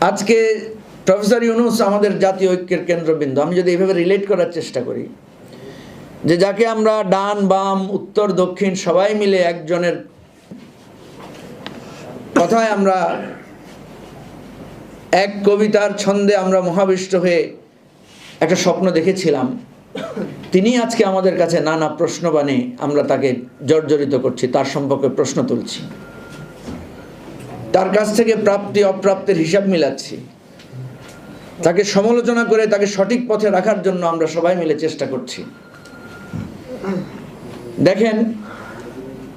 আজকে প্রফেসর ইউনুস আমাদের জাতীয় ঐক্যের কেন্দ্রবিন্দু। আমি যদি এইভাবে রিলেট করার চেষ্টা করি, যে যাকে আমরা ডান, বাম, উত্তর, দক্ষিণ সবাই মিলে একজনের কথায় আমরা এক কবিতার ছন্দে আমরা মহাবিষ্ট হয়ে একটা স্বপ্ন দেখেছিলাম। তিনি আজকে আমাদের কাছে নানা প্রশ্নবাণে আমরা তাকে জর্জরিত করছি, তার সম্পর্কে প্রশ্ন তুলছি। তার কাছ থেকে প্রাপ্তি, অপ্রাপ্তের হিসাব মিলাচ্ছি। তাকে সমালোচনা করে, তাকে সঠিক পথে রাখার জন্য আমরা সবাই মিলে চেষ্টা করছি। দেখেন,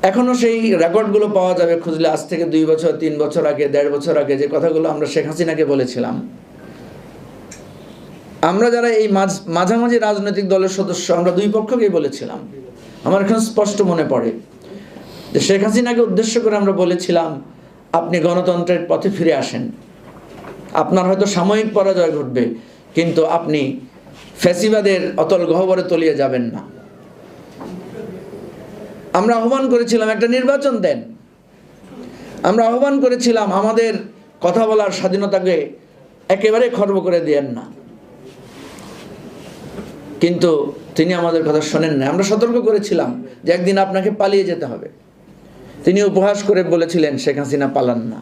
এখনও সেই রেকর্ডগুলো পাওয়া যাবে খুঁজলে আজ থেকে দুই বছর, তিন বছর আগে, দেড় বছর আগে যে কথাগুলো আমরা শেখ হাসিনাকে বলেছিলাম। আমরা যারা এই মাঝ, মাঝামাঝি রাজনৈতিক দলের সদস্য, আমরা দুই পক্ষকেই বলেছিলাম। আমার এখন স্পষ্ট মনে পড়ে যে শেখ হাসিনাকে উদ্দেশ্য করে আমরা বলেছিলাম আপনি গণতন্ত্রের পথে ফিরে আসেন। আপনার হয়তো সাময়িক পরাজয় ঘটবে, কিন্তু আপনি ফ্যাসিবাদের অতল গহ্বরে তলিয়ে যাবেন না। আমরা আহ্বান করেছিলাম, একটা নির্বাচন দেন। আমরা আহ্বান করেছিলাম, আমাদের কথা বলার স্বাধীনতাকে একেবারে খর্ব করে দিয়েন না। কিন্তু তিনি আমাদের কথা শোনেন না আমরা সতর্ক করেছিলাম যে একদিন আপনাকে পালিয়ে যেতে হবে। তিনি উপহাস করে বলেছিলেন, শেখ হাসিনা পালান না।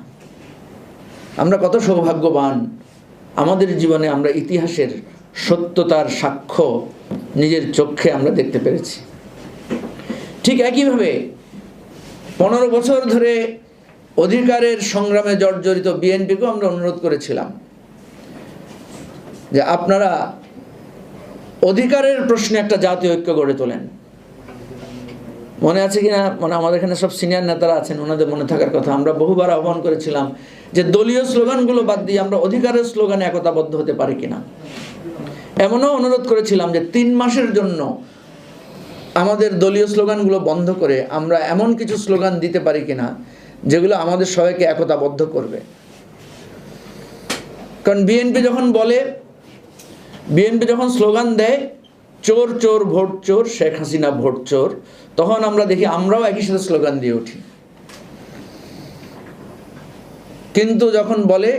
আমরা কত সৌভাগ্যবান। আমাদের জীবনে আমরা ইতিহাসের সত্যতার সাক্ষ্য নিজের চোখে আমরা দেখতে পেরেছি। ঠিক একইভাবে পনেরো বছর ধরে অধিকারের সংগ্রামে জর্জরিত বিএনপিকেও আমরা অনুরোধ করেছিলাম যে আপনারা অধিকারের প্রশ্নে একটা জাতীয় ঐক্য গড়ে তোলেন। মনে আছে কিনা? মানে আমাদের এখানে সব সিনিয়র নেতারা আছেন, ওনাদের মনে থাকার কথা। আমরা বহুবার আহ্বান করেছিলাম যে দলীয় স্লোগানগুলো বাদ দিয়ে আমরা অধিকারের স্লোগানে একতাবদ্ধ হতে পারি কিনা। এমনও অনুরোধ করেছিলাম যে তিন মাসের জন্য আমাদের দলীয় স্লোগানগুলো বন্ধ করে আমরা এমন কিছু স্লোগান দিতে পারি কিনা, যেগুলো আমাদের সবাইকে একতাবদ্ধ করবে। কারণ বিএনপি যখন বলে, বিএনপি যখন স্লোগান দেয় চোর চোর, ভোট চোর, শেখ হাসিনা ভোট চোর। তখন আমরা দেখি আমরাও একই সাথে স্লোগান দিয়ে উঠি। কিন্তু যখন বলে,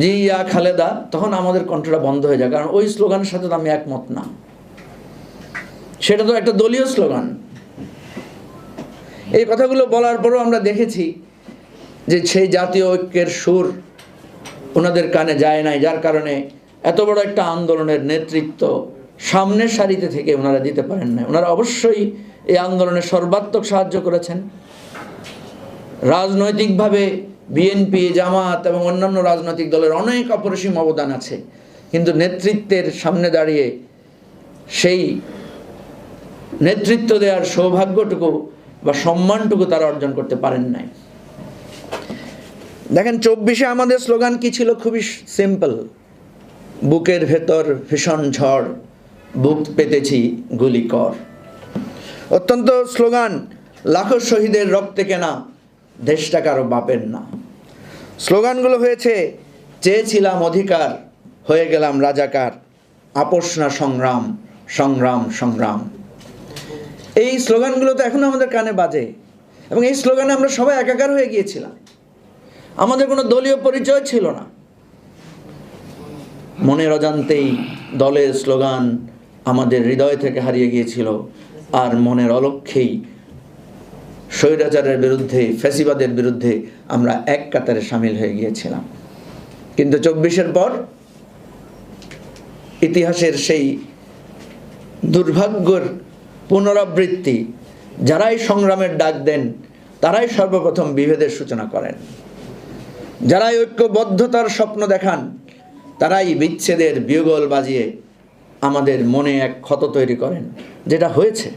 জি, ইয়া খালেদা তখন আমাদের কণ্ঠটা বন্ধ হয়ে যায়, কারণ ওই স্লোগানের সাথে তো আমি একমত না। সেটা তো একটা দলীয় স্লোগান। এই কথাগুলো বলার পরও আমরা দেখেছি যে সেই জাতীয় ঐক্যের সুর ওনাদের কানে যায় নাই, যার কারণে এত বড় একটা আন্দোলনের নেতৃত্ব সামনের সারিতে থেকে ওনারা দিতে পারেন না ওনারা অবশ্যই এই আন্দোলনে সর্বাত্মক সাহায্য করেছেন। রাজনৈতিকভাবে বিএনপি, জামাত এবং অন্যান্য রাজনৈতিক দলের অনেক অপরিসীম অবদান আছে। কিন্তু নেতৃত্বের সামনে দাঁড়িয়ে সেই নেতৃত্ব দেওয়ার সৌভাগ্যটুকু বা সম্মানটুকু তারা অর্জন করতে পারেন নাই। দেখেন, চব্বিশে আমাদের স্লোগান কি ছিল? খুবই সিম্পল। বুকের ভেতর ভীষণ ঝড়, বুক পেতেছি গুলি কর। অত্যন্ত স্লোগান, লাখো শহীদের রক্তে কেনা, দেশটা কারও বাপের না। স্লোগানগুলো হয়েছে, চেয়েছিলাম অধিকার, হয়ে গেলাম রাজাকার, আপোষ না সংগ্রাম সংগ্রাম সংগ্রাম। এই স্লোগানগুলো তো এখনও আমাদের কানে বাজে, এবং এই স্লোগানে আমরা সবাই একাকার হয়ে গিয়েছিলাম। আমাদের কোনো দলীয় পরিচয় ছিল না। মনের অজান্তেই দলের স্লোগান আমাদের হৃদয় থেকে হারিয়ে গিয়েছিল। আর মনের অলক্ষেই স্বৈরাচারের বিরুদ্ধে, ফ্যাসিবাদের বিরুদ্ধে আমরা এক কাতারে সামিল হয়ে গিয়েছিলাম। কিন্তু চব্বিশের পর ইতিহাসের সেই দুর্ভাগ্যর পুনরাবৃত্তি, যারাই সংগ্রামের ডাক দেন, তারাই সর্বপ্রথম বিভেদের সূচনা করেন। যারাই ঐক্যবদ্ধতার স্বপ্ন দেখান তারাই বিচ্ছেদের বিয়োগল বাজিয়ে আমাদের মনে এক ক্ষত তৈরি করেন যেটা হয়েছে।